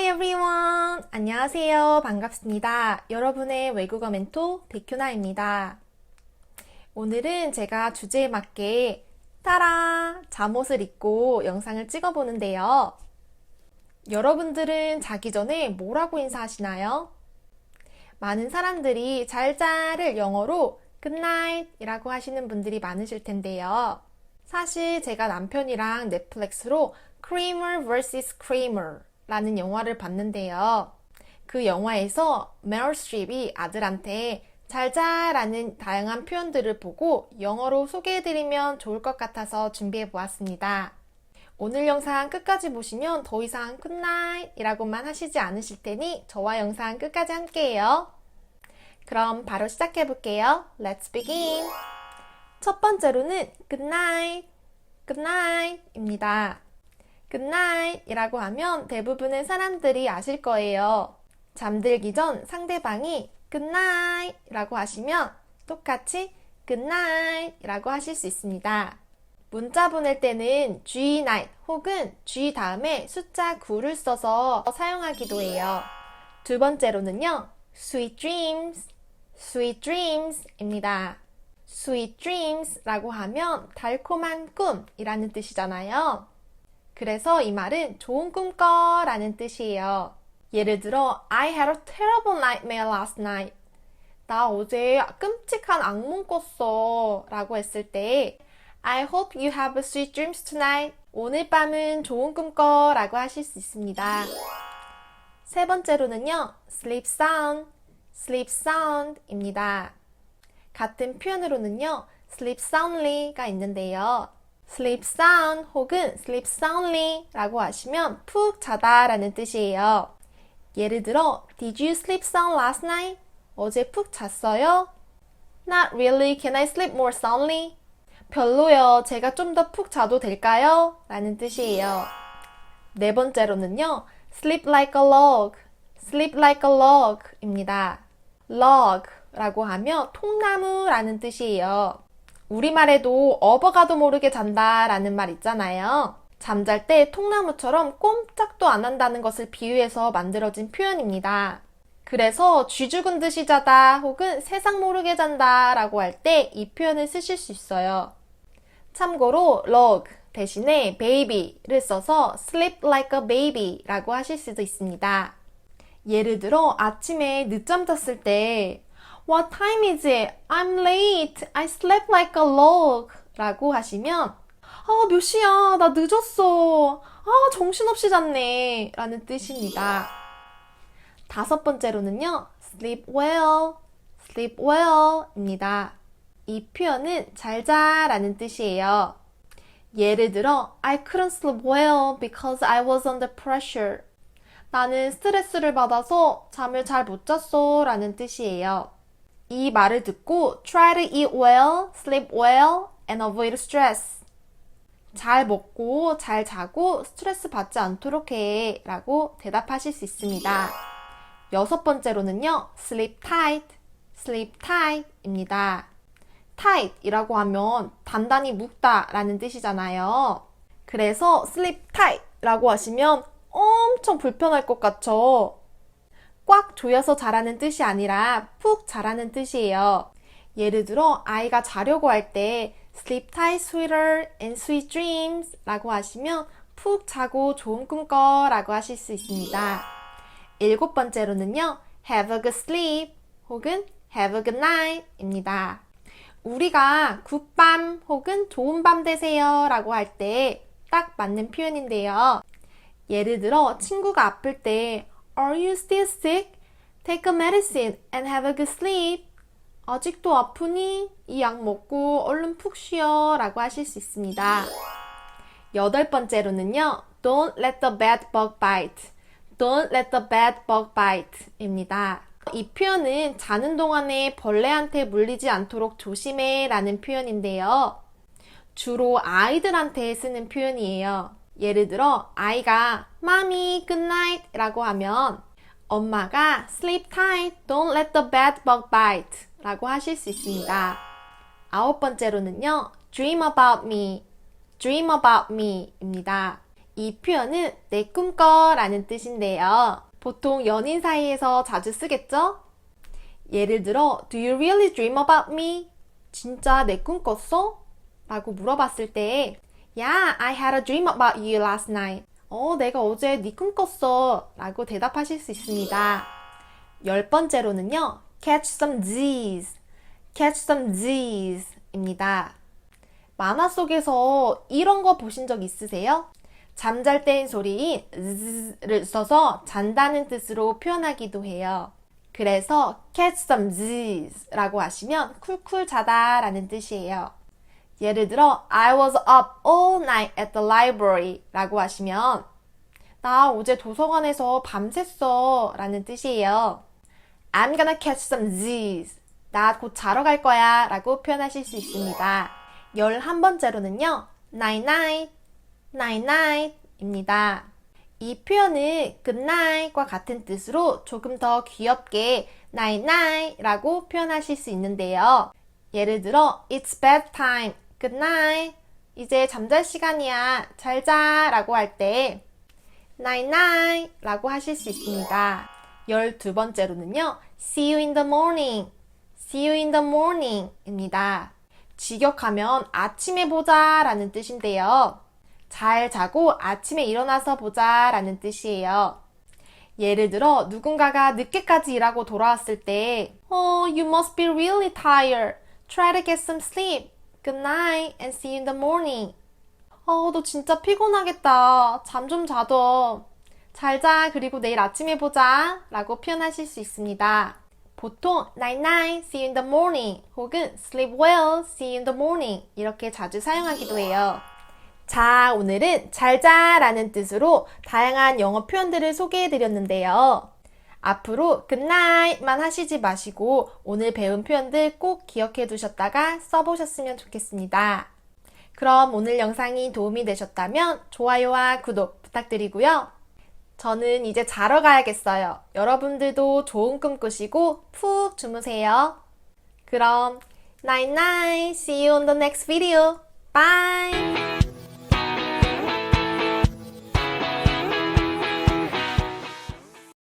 Hi everyone! 안녕하세요. 반갑습니다. 여러분의 외국어 멘토 백효나입니다. 오늘은 제가 주제에 맞게 따라 잠옷을 입고 영상을 찍어 보는데요. 여러분들은 자기 전에 뭐라고 인사하시나요? 많은 사람들이 잘자를 영어로 good 이라고 하시는 분들이 많으실 텐데요. 사실 제가 남편이랑 넷플릭스로 Kramer vs. Kramer 라는 영화를 봤는데요. 그 영화에서 메럴 스트립이 아들한테 잘자라는 다양한 표현들을 보고 영어로 소개해드리면 좋을 것 같아서 준비해 보았습니다. 오늘 영상 끝까지 보시면 더 이상 굿나잇 이라고만 하시지 않으실 테니 저와 영상 끝까지 함께해요. 그럼 바로 시작해 볼게요. Let's begin. 첫 번째로는 good night입니다. Night이라고 하면 대부분의 사람들이 아실 거예요. 잠들기 전 상대방이 night라고 하시면 똑같이 night이라고 하실 수 있습니다. 문자 보낼 때는 G night 혹은 G 다음에 숫자 9를 써서 사용하기도 해요. 두 번째로는요, sweet dreams, sweet dreams입니다. sweet dreams라고 하면 달콤한 꿈이라는 뜻이잖아요. 그래서 이 말은 좋은 꿈 꿔라는 뜻이에요. 예를 들어, I had a terrible nightmare last night. 나 어제 끔찍한 악몽 꿨어. 라고 했을 때, I hope you have sweet dreams tonight. 오늘 밤은 좋은 꿈 꿔. 라고 하실 수 있습니다. 세 번째로는요, sleep sound, sleep sound 입니다. 같은 표현으로는요, sleep soundly가 있는데요. Sleep sound 혹은 sleep soundly 라고 하시면 푹 자다 라는 뜻이에요. 예를 들어, Did you sleep sound last night? 어제 푹 잤어요? Not really. Can I sleep more soundly? 별로요. 제가 좀 더 푹 자도 될까요? 라는 뜻이에요. 네 번째로는요, sleep like a log, sleep like a log 입니다. log 라고 하면 통나무라는 뜻이에요. 우리말에도 업어가도 모르게 잔다 라는 말 있잖아요. 잠잘 때 통나무처럼 꼼짝도 안 한다는 것을 비유해서 만들어진 표현입니다. 그래서 쥐 죽은 듯이 자다 혹은 세상 모르게 잔다 라고 할 때 이 표현을 쓰실 수 있어요. 참고로 log 대신에 baby를 써서 sleep like a baby 라고 하실 수도 있습니다. 예를 들어 아침에 늦잠 잤을 때 What time is it? I'm late. I slept like a log. 라고 하시면 아, 몇 시야? 나 늦었어. 아, 정신없이 잤네. 라는 뜻입니다. 다섯 번째로는요, sleep well, sleep well 입니다. 이 표현은 잘 자 라는 뜻이에요. 예를 들어, I couldn't sleep well because I was under pressure. 나는 스트레스를 받아서 잠을 잘 못 잤어 라는 뜻이에요. 이 말을 듣고 try to eat well, sleep well, and avoid stress. 잘 먹고 잘 자고 스트레스 받지 않도록 해 라고 대답하실 수 있습니다. 여섯 번째로는요, sleep tight, sleep tight 입니다. tight 이라고 하면 단단히 묵다 라는 뜻이잖아요. 그래서 sleep tight 라고 하시면 엄청 불편할 것 같죠? 꽉 조여서 자라는 뜻이 아니라 푹 자라는 뜻이에요. 예를 들어 아이가 자려고 할 때 sleep tight sweeter and sweet dreams 라고 하시면 푹 자고 좋은 꿈꿔 라고 하실 수 있습니다. 일곱 번째로는요, have a good sleep 혹은 have a good night 입니다. 우리가 굿밤 혹은 좋은 밤 되세요 라고 할 때 딱 맞는 표현인데요. 예를 들어 친구가 아플 때 Are you still sick? Take a medicine and have a good sleep. 아직도 아프니? 이 약 먹고 얼른 푹 쉬어 라고 하실 수 있습니다. 여덟 번째로는요. Don't let the bad bug bite. Don't let the bad bug bite 입니다. 이 표현은 자는 동안에 벌레한테 물리지 않도록 조심해 라는 표현인데요. 주로 아이들한테 쓰는 표현이에요. 예를 들어 아이가 Mommy, good night 라고 하면 엄마가 sleep tight, don't let the bed bug bite 라고 하실 수 있습니다. 아홉 번째로는요, dream about me, dream about me 입니다. 이 표현은 내 꿈꿔 라는 뜻인데요. 보통 연인 사이에서 자주 쓰겠죠? 예를 들어, Do you really dream about me? 진짜 내 꿈 꿨어? 라고 물어봤을 때, Yeah, I had a dream about you last night. 어, 내가 어제 네 꿈 꿨어. 라고 대답하실 수 있습니다. 열 번째로는요, catch some Z's. catch some Z's 입니다. 만화 속에서 이런 거 보신 적 있으세요? 잠잘 때인 소리인 z를 써서 잔다는 뜻으로 표현하기도 해요. 그래서 catch some Z's 라고 하시면 쿨쿨 자다 라는 뜻이에요. 예를 들어 I was up all night at the library 라고 하시면 나 어제 도서관에서 밤샜어 라는 뜻이에요. I'm gonna catch some Z's. 나 곧 자러 갈 거야 라고 표현하실 수 있습니다. 열한 번째로는요, night night, night night 입니다. 이 표현은 good night과 같은 뜻으로 조금 더 귀엽게 night night 라고 표현하실 수 있는데요. 예를 들어, it's bedtime, good night. 이제 잠잘 시간이야, 잘 자 라고 할 때, night night 라고 하실 수 있습니다. 열두 번째로는요, see you in the morning, see you in the morning 입니다. 직역하면 아침에 보자 라는 뜻인데요. 잘 자고 아침에 일어나서 보자 라는 뜻이에요. 예를 들어 누군가가 늦게까지 일하고 돌아왔을 때 Oh, you must be really tired. Try to get some sleep. Good night and see you in the morning. 어, 너 진짜 피곤하겠다. 잠 좀 자둬. 잘 자, 그리고 내일 아침에 보자. 라고 표현하실 수 있습니다. 보통 night night, see you in the morning 혹은 sleep well, see you in the morning 이렇게 자주 사용하기도 해요. 자, 오늘은 잘 자라는 뜻으로 다양한 영어 표현들을 소개해 드렸는데요. 앞으로 night만 하시지 마시고 오늘 배운 표현들 꼭 기억해 두셨다가 써보셨으면 좋겠습니다. 그럼 오늘 영상이 도움이 되셨다면 좋아요와 구독 부탁드리고요. 저는 이제 자러 가야겠어요. 여러분들도 좋은 꿈 꾸시고 푹 주무세요. 그럼 night, see you on the next video. Bye.